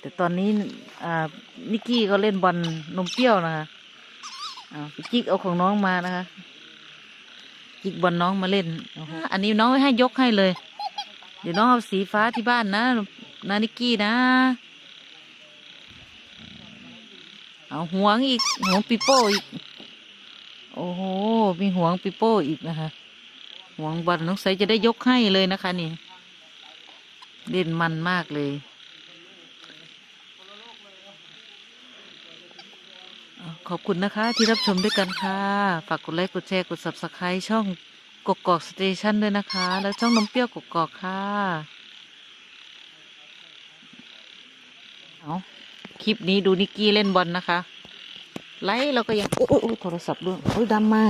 แต่ตอนนี้นิกกี้ก็เล่นบอลนมเปรี้ยวนะคะอ่จิกเอาของน้องมานะคะ จิกบอลน้องมาเล่นอันนี้น้องให้ยกให้เลย เดี๋ยวน้องเอาสีฟ้าที่บ้านนะนานิกกี้นะ เอาห่วงอีกห่วงปิโป้อีก โอ้โห มีห่วงปิโป้อีกนะคะห่วงบอลน้องใสจะได้ยกให้เลยนะคะนี่ เล่นมันมากเลยอ่า ขอบคุณนะคะที่รับชมด้วยกันค่ะ ฝากกดไลค์กดแชร์กด subscribe ช่องกกอกสเตชันด้วยนะคะ แล้วช่องนมเปรี้ยวกกอกค่ะเอาคลิปนี้ดูนิกกี้เล่นบอลนะคะ ไลค์เราก็ยังโอ้โอ้โทรศัพท์ด้วยโอ้ยดำมา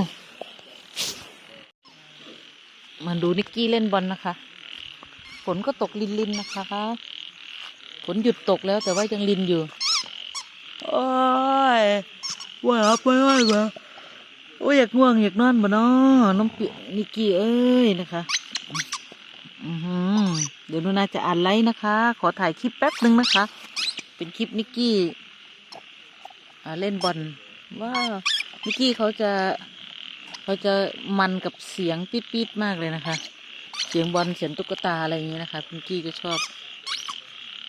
มาดูนิกกี้เล่นบอลนะคะ ฝนก็ตกลินลินนะคะฝนหยุดตกแล้วแต่ว่ายังลินอยู่ โอ้ย ว่าไปว่าไปโอ้ยอยากง่วงอยากนอนบ่นาะน้องปนิกกี้เอ้ยนะคะอือหือเดี๋ยวนูนาจะอ่านไลค์นะคะ ขอถ่ายคลิปแป๊บหนึ่งนะคะ เป็นคลิปนิกกี้เล่นบอลว้าวนิกกี้เขาจะเขาจะมันกับเสียงปี๊ดๆมากเลยนะคะ เสียงบอลเสียงตุ๊กตาอะไรอย่างเงี้ยนะคะคุณกี้จะชอบ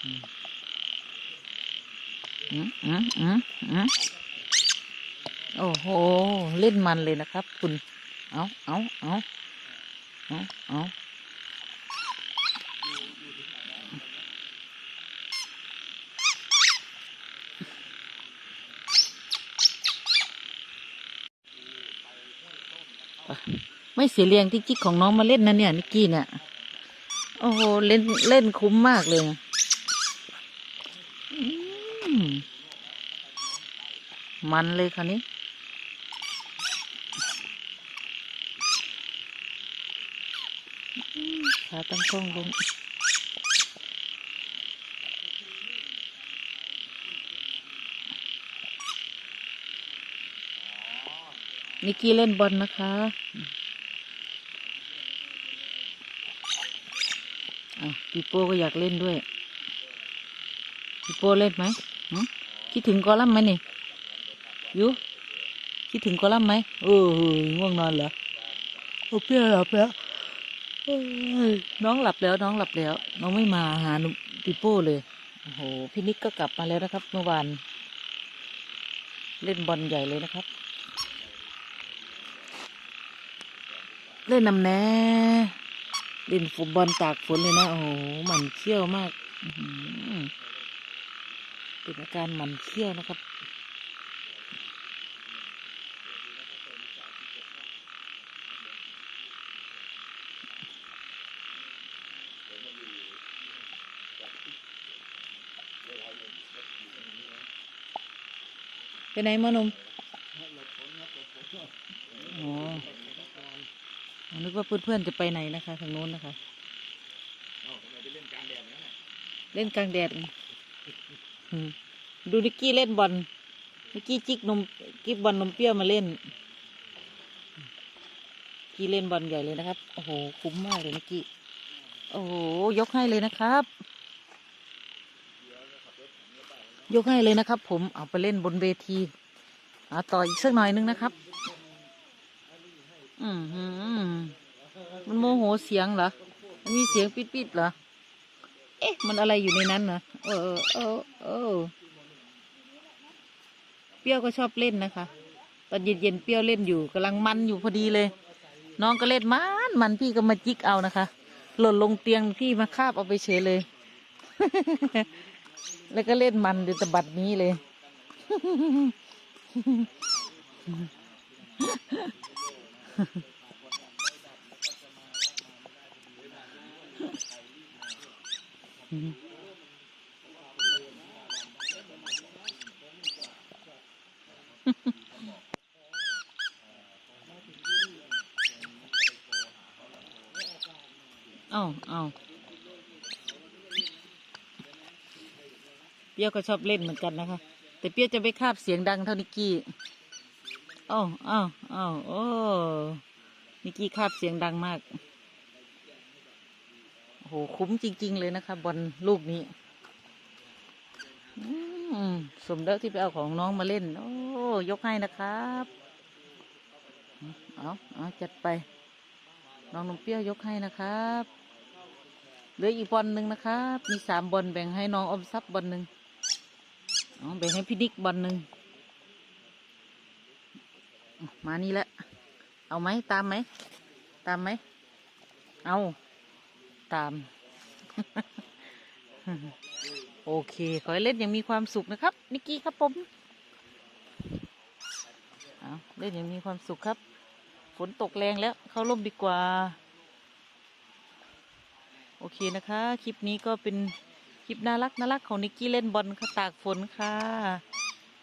อืมอืมอืมอืมอืม โอ้โห เล่นมันเลยนะครับ คุณ เอาเอาเอาเอาเอาไม่เสียเรียงที่จิกของน้องมาเล่นนะเนี่ยนิกกี้เนี่ย โอ้โห เล่นเล่นคุ้มมากเลยมมันเลยคราวนี้ ขาตั้งกล้องลงนิกกี้เล่นบอลนะคะอะปีโป้ก็อยากเล่นด้วยปีโป้เล่นไหมหคิดถึงกอลัมไหมนี่ยูคิดถึงกอลัมไหมเออง่วงนอนเหรอโอ้เปี้ยหลับแล้ว น้องหลับแล้วน้องหลับแล้ว น้องไม่มาหาปีโป้เลยโอ้โหพี่นิกก็กลับมาแล้วนะครับ เมื่อวาน เล่นบอลใหญ่เลยนะครับ เล่นนำแน่เล่นฟุตบอลตากฝนเลยนะโอ้โหหมันเขี้ยวมากเป็นอาการหมันเขี้ยวนะครับ ไปไหนมานมอ๋อนึกว่าเพื่อนๆจะไปไหนนะคะทางโน้นนะคะ เล่นกลางแดดอืมดูนิกกี้เล่นบอลนิกกี้จิกนมจิกบอลนมเปรี้ยวมาเล่นกี้เล่นบอลใหญ่เลยนะครับ โอ้โห คุ้มมากเลยนิกกี้ โอ้โห ยกให้เลยนะครับ ยกให้เลยนะครับ ผมเอาไปเล่นบนเวทีเอาต่ออีกสักหน่อยนึงนะครับ อืมมันโมโหเสียงเหรอมันมีเสียงปิดๆเหรอ เอ๊ะ มันอะไรอยู่ในนั้นนะเออเออเออเปรี้ยวก็ชอบเล่นนะคะ ตอนเย็นๆเปรี้ยวเล่นอยู่กำลังมันอยู่พอดีเลย น้องก็เล่นมันมันพี่ก็มาจิกเอานะคะ หล่นลงเตียงพี่มาคาบเอาไปเฉยเลย แล้วก็เล่นมันอยู่แตบัดนี้เลย เอ้าเอ้า ปียวก็ชอบเล่นเหมือนกันนะคะ แต่เปี้ยวจะไม่คาบเสียงดังเท่านิกกี้อ้าเอ้าเอ้าโอ้นิกกี้คาบเสียงดังมากโอ้โหคุ้มจริง ๆ เลยนะคะบอลลูกนี้อืมสมแล้วที่ไปเอาของน้องมาเล่น โอ้ยกให้นะครับเอาเอาจัดไป น้องนมเปี้ยวยกให้นะครับเหลืออีกบอลหนึ่งนะครับ มีสามบอลแบ่งให้น้องอมทรัพย์บอลหนึ่ง เอาแบ่งให้พี่นิกบอลหนึ่งมานี่แหละ เอาไหมตามไหม ตามไหม เอา ตาม โอเค ขอให้เล่นอย่างมีความสุขนะครับ นิกกี้ครับผม เอาเล่นอย่างมีความสุขครับ ฝนตกแรงแล้ว เข้าร่มดีกว่า โอเคนะคะ คลิปนี้ก็เป็น ลิปน่ารักน่ารักของนิกกี้เล่นบอลค่ะตากฝนค่ะ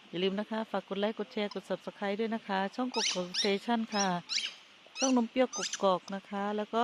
อย่าลืมนะคะ ฝากกดไลค์กดแชร์กด subscribe ด้วยนะคะ ช่องกกกอกสเตชันค่ะ ช่องนมเปรี้ยวกกกอกนะคะ แล้วก็